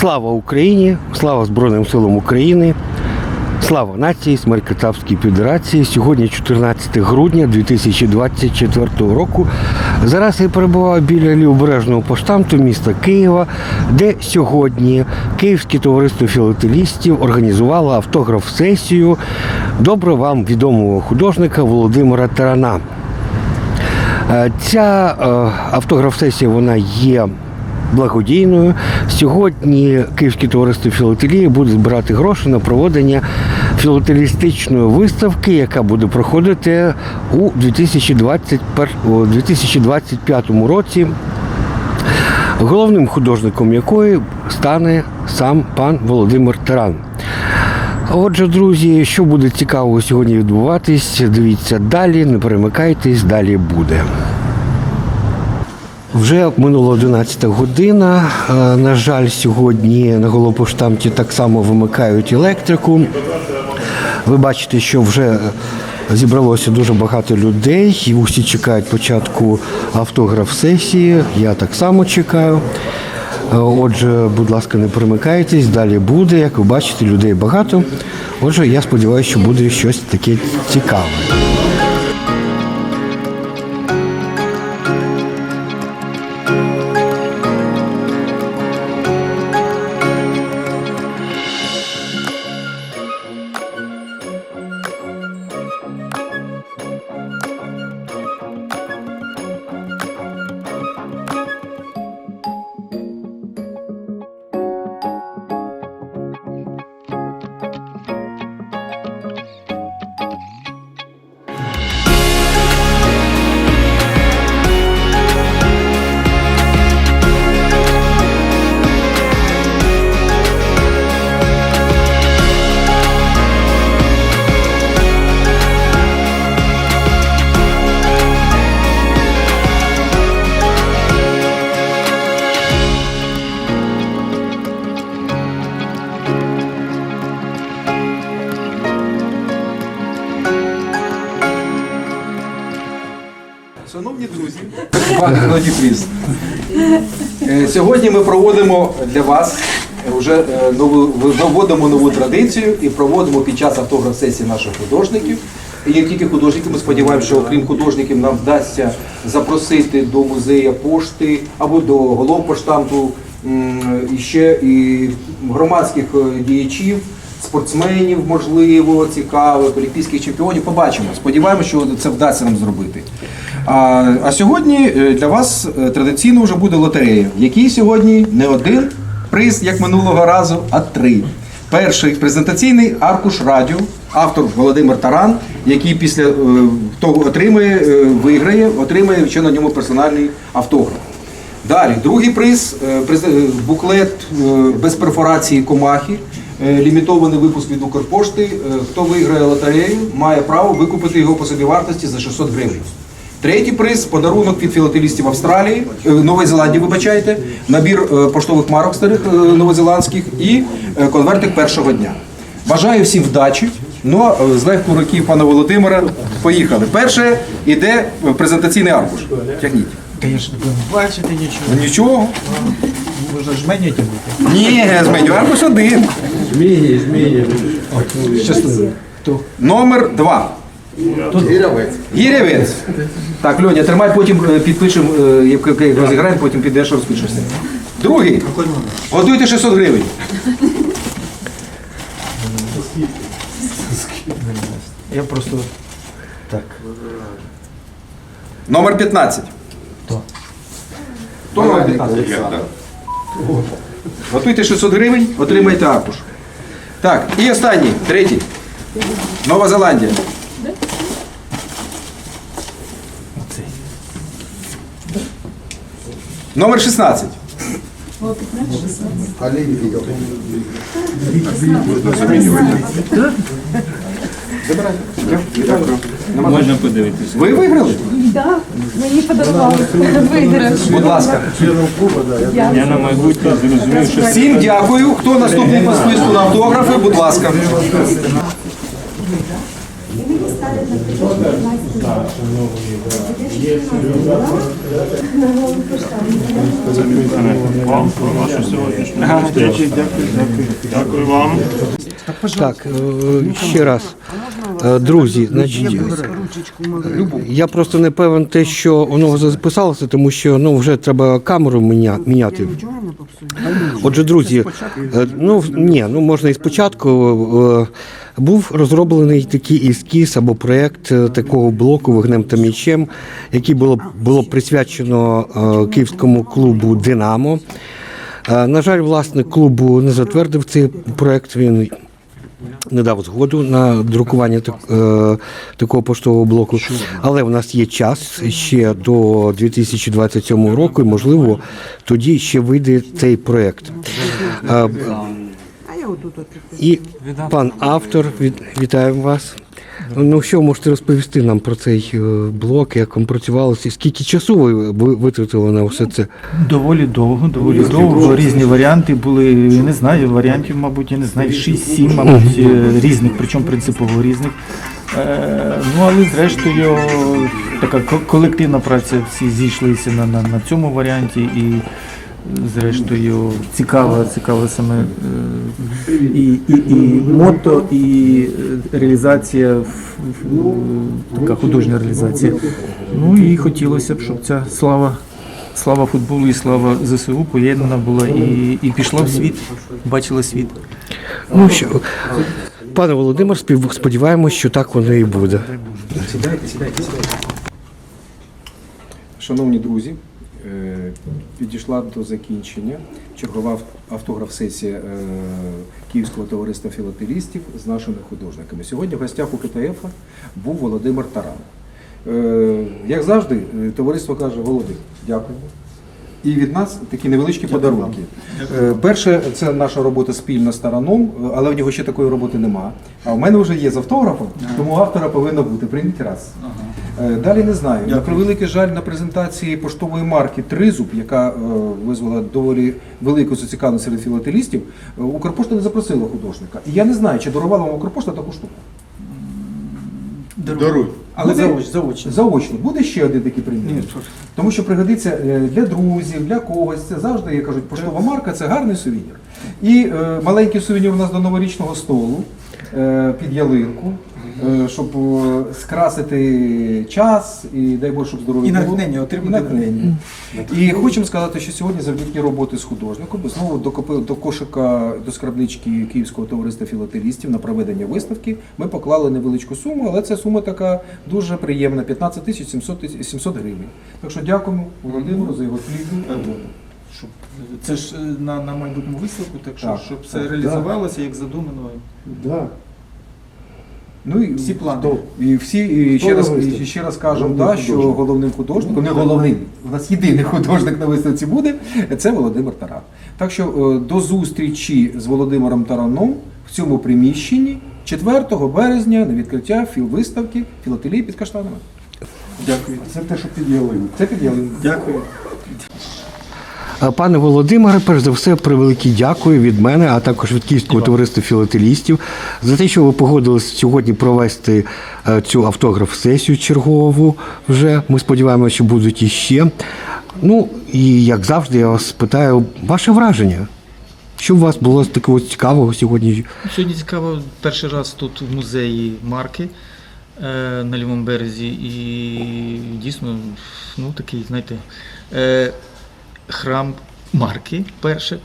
Слава Україні! Слава Збройним силам України! Слава нації, смерть Кацапській Федерації. Сьогодні 14 грудня 2024 року. Зараз я перебуваю біля лівобережного поштамту міста Києва, де сьогодні Київське товариство філателістів організувало автограф-сесію добре вам відомого художника Володимира Тарана. Е, Ця е, автограф-сесія вона є благодійною. Сьогодні Київське товариство філателії буде збирати гроші на проведення філателістичної виставки, яка буде проходити у 2025 році. Головним художником якої стане сам пан Володимир Таран. Отже, друзі, що буде цікаво сьогодні відбуватись, дивіться далі, не перемикайтесь, далі буде. Вже минула 11 година. Е, На жаль, сьогодні на голопоштамті так само вимикають електрику. Ви бачите, що вже зібралося дуже багато людей, і усі чекають початку автограф-сесії. Я так само чекаю. Е, Отже, будь ласка, не перемикайтесь, далі буде. Як ви бачите, людей багато. Отже, я сподіваюся, що буде щось таке цікаве. Геннадій Пліс. Е, Сьогодні ми проводимо для вас е, вже е, нову вводимо нову традицію і проводимо під час автограф-сесії наших художників. І не тільки художників, ми сподіваємося, що окрім художників нам вдасться запросити до музею пошти або до головпоштамту і ще і громадських е, діячів, спортсменів, можливо, цікавих, олімпійських чемпіонів. Побачимо. Сподіваємося, що це вдасться нам зробити. А, а сьогодні е, для вас е, традиційно вже буде лотерея, в якій сьогодні не один приз, як минулого разу, а три. Перший презентаційний аркуш радіо, автор Володимир Таран, який після е, того отримає, виграє, отримає ще на ньому персональний автограф. Далі, другий приз буклет без перфорації комахи, лімітований випуск від Укрпошти. Хто виграє лотерею, має право викупити його по собівартості за 600 гривень. Третій приз подарунок від філателістів Австралії, е, Нової Зеландії, вибачайте, набір е, поштових марок старих е, новозеландських і конвертик першого дня. Бажаю всім вдачі. Ну, з легких руків пана Володимира поїхали. Перше йде презентаційний аркуш. Тягніть. Конечно, будемо бачити нічого. Нічого. Можна жменяти бути. Ні, зменю аркуш один. Щасливо. Хто? Номер два. Гірявець. Гірявець. Так, Льоня, тримай, потім е, підпишемо, е, як як розіграємо, потім підеш розпишешся. Другий. Готуйте 600 гривень. Я просто так. Номер 15. Хто? Хто номер 15? Готуйте 600 гривень, отримайте аркуш. Так, і останній, третій. Нова Зеландія. Номер 16. Можна подивитися. Ви виграли? Так, мені подарували. Будь ласка. Я на майбутнє зрозумів, що Всім дякую. Хто наступний по списку на автографи, будь ласка. І мені ставлять на причому 15 Дякую вам. Так, е, ще раз. Е, Друзі, значить, я просто не певен те, що воно записалося, тому що ну, вже треба камеру міня- міняти. Отже, друзі, е, ну ні, ну можна і спочатку. Е, Був розроблений такий ескіз або проєкт такого блоку вогнем та м'ячем, який було, було присвячено київському клубу Динамо. На жаль, власник клубу не затвердив цей проєкт. Він не дав згоду на друкування так, е, такого поштового блоку. Але в нас є час ще до 2027 року, і можливо тоді ще вийде цей проект. Е, і пан автор, вітаємо вас. Ну що можете розповісти нам про цей е, блок, як він працювалося, скільки часу ви ви витратили на все це? Доволі довго, доволі довго. Різні варіанти були. Я не знаю, варіантів, мабуть, я не знаю, 6-7, мабуть, е, різних, причому принципово різних. Е, ну, але зрештою, така колективна праця, всі зійшлися на, на, на цьому варіанті і. Зрештою, цікава, цікава саме е, і, і, і мото, і реалізація, в- така художня реалізація. Ну і хотілося б, щоб ця слава слава футболу і слава ЗСУ поєднана була і, і пішла в світ, бачила світ. Ну що, пане Володимир, сподіваємось, що так воно і буде. Сідайте, сідайте, сідайте. Шановні друзі, підійшла до закінчення чергова автограф-сесія е, Київського товариства філателістів з нашими художниками. Сьогодні в гостях у КТФ був Володимир Таран. Е, Як завжди, е, товариство каже Володимир, дякуємо. І від нас такі невеличкі подарунки. Е, Перше, це наша робота спільна з Тараном, е, але в нього ще такої роботи нема. А в мене вже є з автографом, тому автора повинно бути. Прийміть раз. Е, Далі не знаю. На превеликий жаль, на презентації поштової марки Тризуб, яка е, визвала доволі велику зацікавленість серед філателістів, е, Укрпошта не запросила художника. І я не знаю, чи дарувала вам Укрпошта таку штуку. Даруй. Але Але ви- заоч, заочно. Заочно. Буде ще один такий примір. Тому що пригодиться е, для друзів, для когось. Це завжди, як кажуть, поштова марка це гарний сувенір. І е, маленький сувенір у нас до новорічного столу е, під ялинку, е, щоб е, скрасити час і дай Боже, щоб здоров'я І було. натхнення отримати. І натхнення. І хочемо сказати, що сьогодні завдяки роботи з художником знову до, копи- до кошика, до скрабнички Київського товариства філателістів на проведення виставки ми поклали невеличку суму, але ця сума така дуже приємна 15 тисяч 700, тисяч- 700 гривень. Так що дякуємо Володимиру за його плідну роботу. Щоб, це ж е, на, на майбутньому виставку, так що Так, щоб все так, реалізувалося як задумано. Да. Ну і Всі плани. хто- І всі і ще раз виставці? і ще раз кажемо, Головний да, що художник. головним художником, не головним, у нас єдиний художник на виставці буде, це Володимир Таран. Так що е, до зустрічі з Володимиром Тараном в цьому приміщенні 4 березня на відкриття філвиставки філателії під каштанами. Дякую. Це те, що під ялинку. Це під ялинку. Дякую. Е, Пане Володимире, перш за все, превелике дякую від мене, а також від Київського товариства філателістів за те, що ви погодились сьогодні провести е, цю автограф-сесію чергову. Вже ми сподіваємося, що будуть іще. Ну і як завжди, я вас питаю, ваше враження. Що у вас було з такого цікавого сьогодні? Сьогодні цікаво перший раз тут в музеї марки е, на лівому березі, і дійсно, ну такий, знаєте, храм марки перше.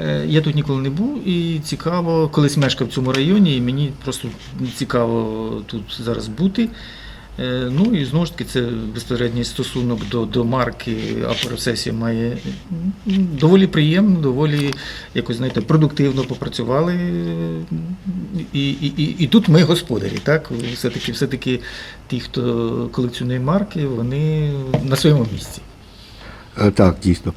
Е, я тут ніколи не був і цікаво, колись мешкав в цьому районі, і мені просто цікаво тут зараз бути. Е, Ну і знову ж таки, це безпосередній стосунок до, до марки Апоросесія має доволі приємно, доволі якось знаєте, продуктивно попрацювали. І, і, і, і тут ми господарі. Так? Все-таки, все-таки ті, хто колекціонує марки, вони на своєму місці. Е, Так, дійсно.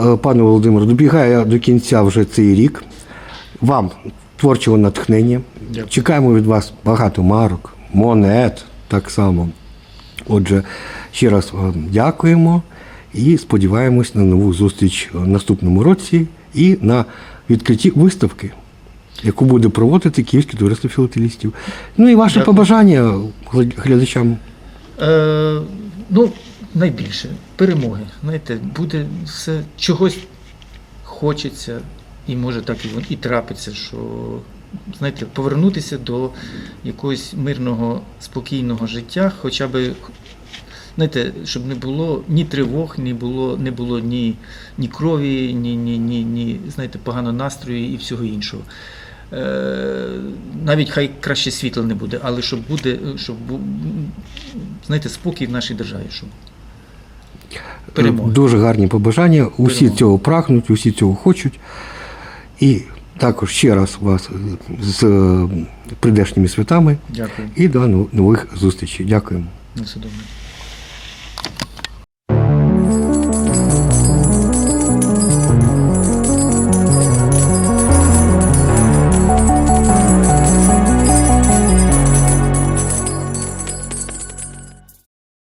Е, Пане Володимире, добігає до кінця вже цей рік. Вам творчого натхнення. Дякую. Чекаємо від вас багато марок, монет так само. Отже, ще раз вам дякуємо і сподіваємось на нову зустріч в наступному році і на відкритті виставки. яку буде проводити Київське товариство філателістів. Ну і ваше Дякую. побажання глядачам. Е, ну, найбільше перемоги. Знаєте, буде все чогось хочеться, і може так і, і трапиться, що знаєте, повернутися до якогось мирного, спокійного життя, хоча би. Знаєте, щоб не було ні тривог, ні було, не було ні, ні крові, ні, ні, ні, ні знаєте, поганого настрою і всього іншого. Е, навіть хай краще світла не буде, але щоб буде, щоб знаєте, спокій в нашій державі. Щоб перемоги. Дуже гарні побажання. Усі Перемоги. цього прагнуть, усі цього хочуть. І також ще раз вас з е, прийдешніми святами Дякую. і до нових зустрічей. Дякуємо. На.